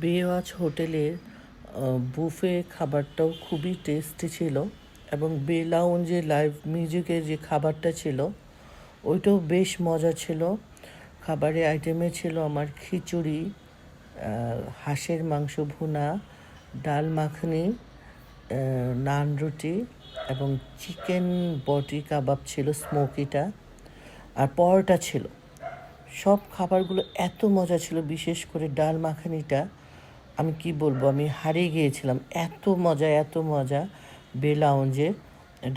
বেওয়াচ হোটেলের বুফে খাবারটাও খুবই টেস্টি ছিল এবং বে লাউঞ্জে লাইভ মিউজিকের যে খাবারটা ছিল, ওইটাও বেশ মজা ছিল। খাবারের আইটেমে ছিল আমার খিচুড়ি হাঁসের মাংস ভুনা, ডাল মাখনি নান রুটি এবং চিকেন বটি কাবাব ছিল, স্মোকিটা, আর পরোটা ছিল। সব খাবারগুলো এত মজা ছিল, বিশেষ করে ডাল মাখানিটা। আমি কি বলব? আমি হারিয়ে গিয়েছিলাম। এত মজা এত মজা। বেলাউঞ্জে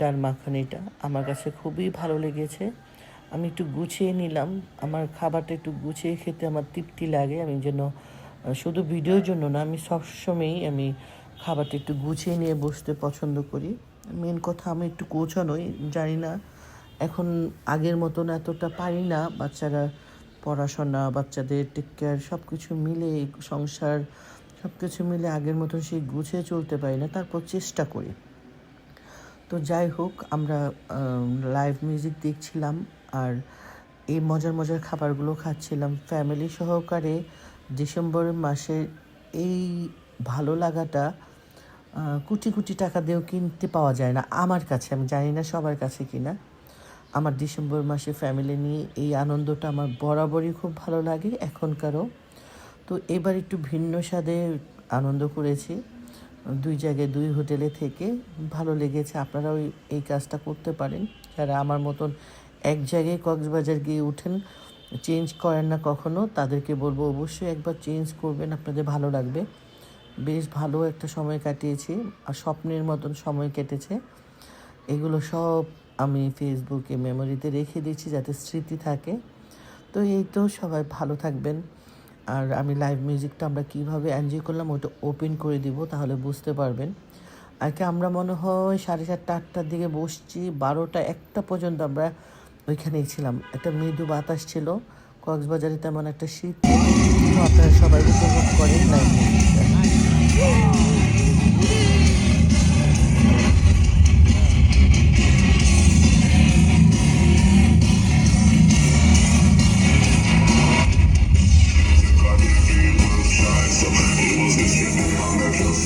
ডাল মাখানিটা আমার কাছে খুবই ভালো লেগেছে। আমি একটু গুছিয়ে নিলাম। আমার খাবারটা একটু গুছিয়ে খেতে আমার তৃপ্তি লাগে। আমি যেন শুধু ভিডিওর জন্য না, আমি সবসময়ই আমি খাবারটা একটু গুছিয়ে নিয়ে বসতে পছন্দ করি। মেন কথা, আমি একটু গোছানোই জানি না। এখন আগের মতন এতটা পারি না। বাচ্চারা পড়াশোনা, বাচ্চাদের টেক কেয়ার সব কিছু মিলে সংসার সব কিছু মিলে আগের মতন সেই গুছিয়ে চলতে পারি না, তারপর চেষ্টা করি। তো যাই হোক, আমরা লাইভ মিউজিক দেখছিলাম আর এই মজার মজার খাবারগুলো খাচ্ছিলাম। ফ্যামিলি সহকারে ডিসেম্বর মাসের এই ভালো লাগাটা কোটি কোটি টাকা দিয়েও কিনতে পাওয়া যায় না আমার কাছে, আমি জানি না সবার কাছে কিনা। আমার ডিসেম্বর মাসে ফ্যামিলি নিয়ে এই আনন্দটা আমার বরাবরই খুব ভালো লাগে এখনকারও। তো এবার একটু ভিন্ন স্বাদে আনন্দ করেছি। দুই জায়গায় দুই হোটেলে থেকে ভালো লেগেছে। আপনারাও এই- কাজটা করতে পারেন। যারা আমার মতন এক জায়গায় কক্সবাজার গিয়ে উঠেন, চেঞ্জ করেন না কখনো, তাদেরকে বলব অবশ্যই একবার চেঞ্জ করবেন, আপনাদের ভালো লাগবে। বেশ ভালো একটা সময় কাটিয়েছি আর স্বপ্নের মতন সময় কেটেছে। এগুলো সব আমি ফেসবুকে মেমোরিতে রেখে দিচ্ছি যাতে স্মৃতি থাকে। তো এই তো সবাই ভালো থাকবেন। আর আমি লাইভ মিউজিকটা আমরা কীভাবে এনজয় করলাম ওটা ওপেন করে দিব, তাহলে বুঝতে পারবেন। আর কি আমরা মনে হয় সাড়ে সাতটা, আটটার দিকে বসছি, বারোটা একটা পর্যন্ত আমরা ওইখানেই ছিলাম। একটা মৃদু বাতাস ছিল, কক্সবাজারে তেমন একটা শীত আপনারা সবাই উপভোগ করেন লাইভ মিউজিকটা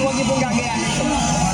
huwag niyo pong gagayahin.